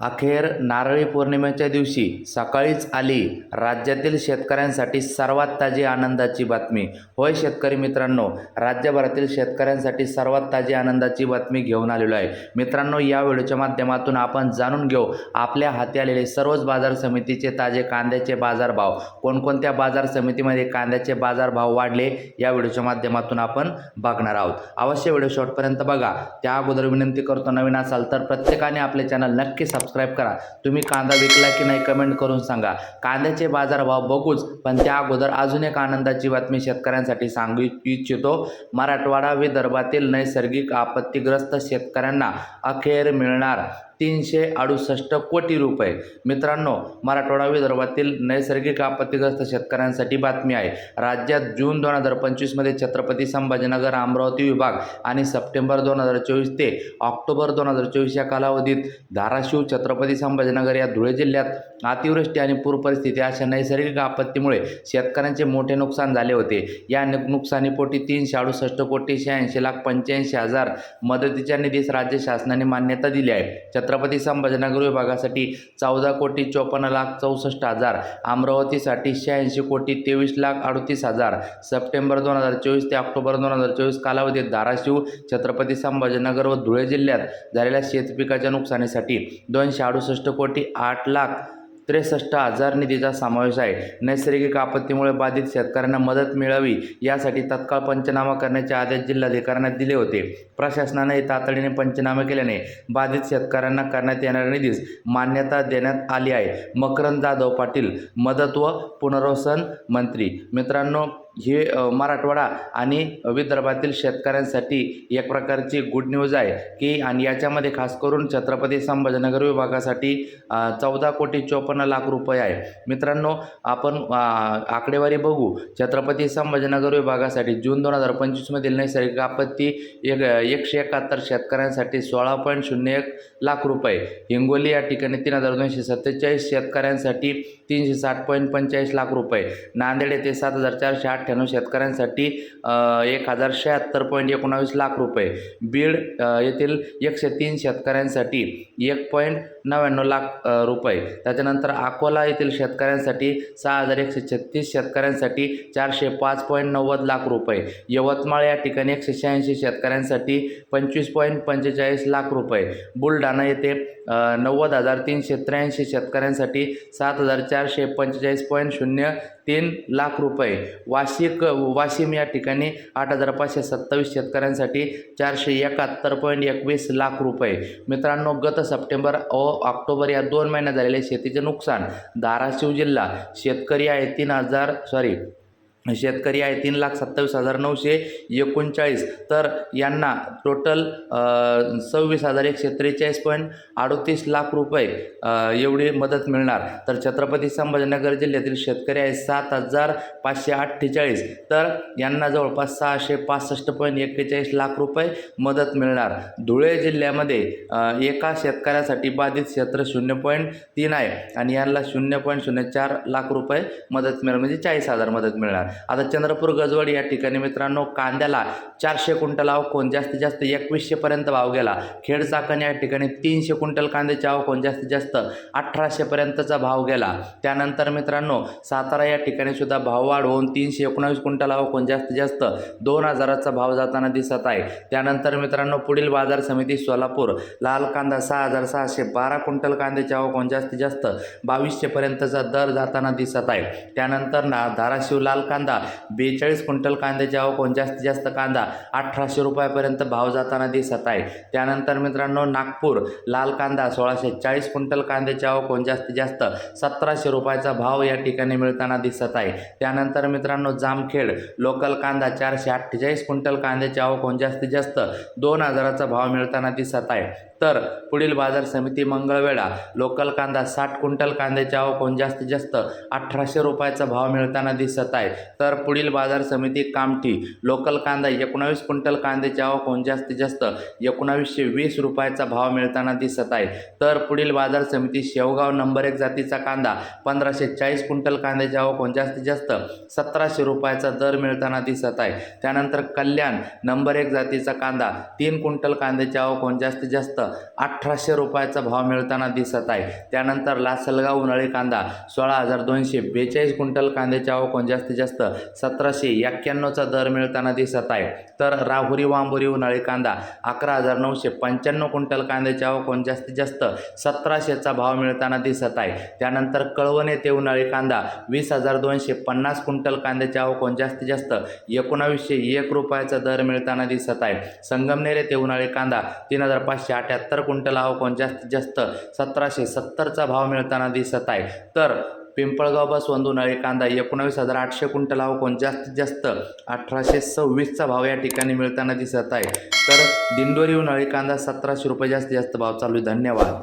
अखेर नारळी पौर्णिमेच्या दिवशी सकाळीच आली राज्यातील शेतकऱ्यांसाठी सर्वात ताजी आनंदाची बातमी. होय शेतकरी मित्रांनो राज्यभरातील शेतकऱ्यांसाठी सर्वात ताजी आनंदाची बातमी घेऊन आलेलो आहे. मित्रांनो या व्हिडिओच्या माध्यमातून आपण जाणून घेऊ आपल्या हाती आलेले सर्वच बाजार समितीचे ताजे कांद्याचे बाजारभाव. कोणकोणत्या बाजार समितीमध्ये कांद्याचे बाजारभाव वाढले या व्हिडिओच्या माध्यमातून आपण बघणार आहोत. अवश्य व्हिडिओ शॉर्टपर्यंत बघा. त्या अगोदर विनंती करतो नवीन असाल तर प्रत्येकाने आपले चॅनल नक्की सबस्क्राईब करा. तुम्ही कांदा विकला की नाही कमेंट करून सांगा. कांद्याचे बाजारभाव बघूच पण त्या अगोदर अजून एक आनंदाची बातमी शेतकऱ्यांसाठी सांगू इच्छितो. मराठवाडा विदर्भातील नैसर्गिक आपत्तीग्रस्त शेतकऱ्यांना अखेर मिळणार. तीनशे अडुसष्ट कोटी रुपये. मित्रांनो मराठवाडा विदर्भातील नैसर्गिक आपत्तीग्रस्त शेतकऱ्यांसाठी बातमी आहे. राज्यात जून दोन हजार पंचवीसमध्ये छत्रपती संभाजीनगर अमरावती विभाग आणि सप्टेंबर दोन हजार चोवीस ते ऑक्टोबर दोन हजार चोवीस या कालावधीत धाराशिव छत्रपती संभाजीनगर या धुळे जिल्ह्यात अतिवृष्टी आणि पूर परिस्थिती अशा नैसर्गिक आपत्तीमुळे शेतकऱ्यांचे मोठे नुकसान झाले होते. या नुकसानीपोटी तीनशे अडुसष्ट कोटी शहाऐंशी लाख पंच्याऐंशी हजार मदतीच्या निधीस राज्य शासनाने मान्यता दिली आहे. छत्रपती संभाजीनगर विभागासाठी चौदा कोटी चोपन्न लाख चौसष्ट हजार अमरावतीसाठी शहाऐंशी कोटी तेवीस लाख अडतीस हजार. सप्टेंबर दोन हजार चोवीस ते ऑक्टोबर दोन हजार चोवीस कालावधीत धाराशिव छत्रपती संभाजीनगर व धुळे जिल्ह्यात झालेल्या शेतपिकाच्या नुकसानीसाठी दोनशे अडुसष्ट कोटी आठ लाख त्रेसष्ट हजार निधीचा समावेश आहे. नैसर्गिक आपत्तीमुळे बाधित शेतकऱ्यांना मदत मिळावी यासाठी तत्काळ पंचनामा करण्याचे आदेश जिल्हाधिकाऱ्यांना दिले होते. प्रशासनाने तातडीने पंचनामे केल्याने बाधित शेतकऱ्यांना करण्यात येणाऱ्या निधीस मान्यता देण्यात आली आहे. मकरंद जाधव पाटील मदत व पुनर्वसन मंत्री. मित्रांनो हे मराठवाडा आणि विदर्भातील शेतकऱ्यांसाठी एक प्रकारची गुड न्यूज आहे. की आणि याच्यामध्ये खास करून छत्रपती संभाजीनगर विभागासाठी चौदा कोटी चोपन्न लाख रुपये आहे. मित्रांनो आपण आकडेवारी बघू. छत्रपती संभाजीनगर विभागासाठी जून दोन हजार पंचवीसमधील नैसर्गिक आपत्ती एक एकशे एकाहत्तर शेतकऱ्यांसाठी सोळा पॉईंट शून्य एक लाख रुपये. हिंगोली या ठिकाणी तीन हजार दोनशे सत्तेचाळीस शेतकऱ्यांसाठी तीनशे साठ पॉईंट पंचेचाळीस लाख रुपये. नांदेड येथे सात हजार चारशे अठ्ठ्याण्णव शेतकऱ्यांसाठी एक हजार शहात्तर पॉईंट एकोणावीस लाख रुपये. बीड येथील एकशे तीन शेतकऱ्यांसाठी एक पॉईंट नव्याण्णव लाख रुपये. त्याच्यानंतर अकोला येथील शेतकऱ्यांसाठी सहा हजार एकशे छत्तीस शेतकऱ्यांसाठी चारशे पाच पॉईंट नव्वद लाख रुपये. यवतमाळ या ठिकाणी एकशे शहाऐंशी शेतकऱ्यांसाठी पंचवीस पॉईंट पंचेचाळीस लाख रुपये. बुलढाणा येथे नव्वद हजार तीनशे त्र्याऐंशी शेतकऱ्यांसाठी सात हजार चारशे पंचेचाळीस पॉईंट शून्य तीन लाख रुपये. वाशिक वाशिम या ठिकाणी आठ हजार पाचशे सत्तावीस शेतकऱ्यांसाठी चारशे एकाहत्तर पॉईंट एकवीस लाख रुपये. मित्रांनो गत सप्टेंबर व ऑक्टोबर या दोन महिन्यात झालेले शेतीचे नुकसान धाराशिव जिल्हा. शेतकरी आहे तीन हजार सॉरी शेतकरी आहे तीन लाख सत्तावीस हजार नऊशे एकोणचाळीस. तर यांना टोटल सव्वीस हजार एकशे त्रेचाळीस पॉईंट अडतीस लाख रुपये एवढी मदत मिळणार. तर छत्रपती संभाजीनगर जिल्ह्यातील शेतकरी आहे सात हजार पाचशे अठ्ठेचाळीस. तर यांना जवळपास सहाशे पासष्ट पॉईंट एक्केचाळीस लाख रुपये मदत मिळणार. धुळे जिल्ह्यामध्ये एका शेतकऱ्यासाठी बाधित क्षेत्र शून्य पॉईंट तीन आहे आणि यांना शून्य पॉईंट शून्य चार लाख रुपये मदत मिळणार म्हणजे चाळीस हजार मदत मिळणार. आता चंद्रपूर गजवड या ठिकाणी मित्रांनो कांद्याला चारशे क्विंटल आवकोन जास्तीत जास्त एकवीसशेपर्यंत भाव गेला. खेड चाकण या ठिकाणी तीनशे क्विंटल कांद्याचे आवकोन जास्तीत जास्त अठराशेपर्यंतचा भाव गेला. त्यानंतर मित्रांनो सातारा या ठिकाणी सुद्धा भाववाढ होऊन तीनशे एकोणावीस क्विंटल आवकोन जास्तीत जास्त दोन हजाराचा भाव जाताना दिसत आहे. त्यानंतर मित्रांनो पुढील बाजार समिती सोलापूर लाल कांदा सहा हजार सहाशे बारा क्विंटल कांद्याचे आवकोन जास्तीत जास्त बावीसशेपर्यंतचा दर जाताना दिसत आहे. त्यानंतर ना धाराशिव लाल कांदा कांदा. बेचाळीस क्विंटल कांद्याचे कोण? जास्तीत जास्त कांदा. अठराशे रुपयापर्यंत भाव जाताना दिसत आहे. त्यानंतर मित्रांनो नागपूर लाल कांदा सोळाशे चाळीस क्विंटल कांद्याचे कोण? जास्तीत जास्त सतराशे रुपयाचा भाव या ठिकाणी मिळताना दिसत आहे. त्यानंतर मित्रांनो जामखेड लोकल कांदा चारशे अठ्ठेचाळीस क्विंटल कांद्याचे कोण? जास्तीत जास्त दोन हजाराचा भाव मिळताना दिसत आहे. तर पुढील बाजार समिती मंगळवेढा. लोकल कांदा साठ क्विंटल कांद्याचे आवकोन जास्तीत जास्त? अठराशे रुपयाचा भाव मिळताना दिसत आहे. तर पुढील बाजार समिती कामठी. लोकल कांदा एकोणावीस क्विंटल कांद्याचे आवकोन जास्तीत जास्त? एकोणावीसशे वीस रुपयाचा भाव मिळताना दिसत आहे. तर पुढील बाजार समिती शेवगाव नंबर एक जातीचा कांदा. पंधराशे चाळीस क्विंटल कांद्याचे आवकोन जास्तीत जास्त? सतराशे रुपयाचा दर मिळताना दिसत आहे. त्यानंतर कल्याण नंबर एक जातीचा कांदा. तीन क्विंटल कांद्याचे आवकोन जास्तीत जास्त? अठराशे रुपयाचा भाव मिळताना दिसत आहे. त्यानंतर लासलगाव उन्हाळी कांदा सोळा हजार दोनशे बेचाळीस क्विंटल कांद्याचे आवक जास्तीत जास्त सतराशे एक्क्याण्णवचा दर मिळताना दिसत आहे. तर राहुरी वांबोरी उन्हाळी कांदा अकरा हजार नऊशे पंच्याण्णव क्विंटल कांद्याच्या आवक जास्तीत जास्त सतराशेचा भाव मिळताना दिसत आहे. त्यानंतर कळवण येथे उन्हाळी कांदा वीस हजार दोनशे पन्नास क्विंटल कांद्याचे आवक जास्तीत जास्त एकोणावीसशे एक रुपयाचा दर मिळताना दिसत आहे. संगमनेर येथे उन्हाळी कांदा तीन हजार पाचशे अठ्याहत्तर क्विंटल आवक कोण जास्तीत जास्त? सतराशे सत्तरचा भाव मिळताना दिसत आहे. तर पिंपळगाव बसवंत नळे कांदा एकोणावीस हजार आठशे क्विंटल आवक जास्तीत जास्त? अठराशे सव्वीसचा भाव या ठिकाणी मिळताना दिसत आहे. तर दिंडोरी नळे कांदा सतराशे रुपये जास्तीत जास्त भाव चालू आहे. धन्यवाद.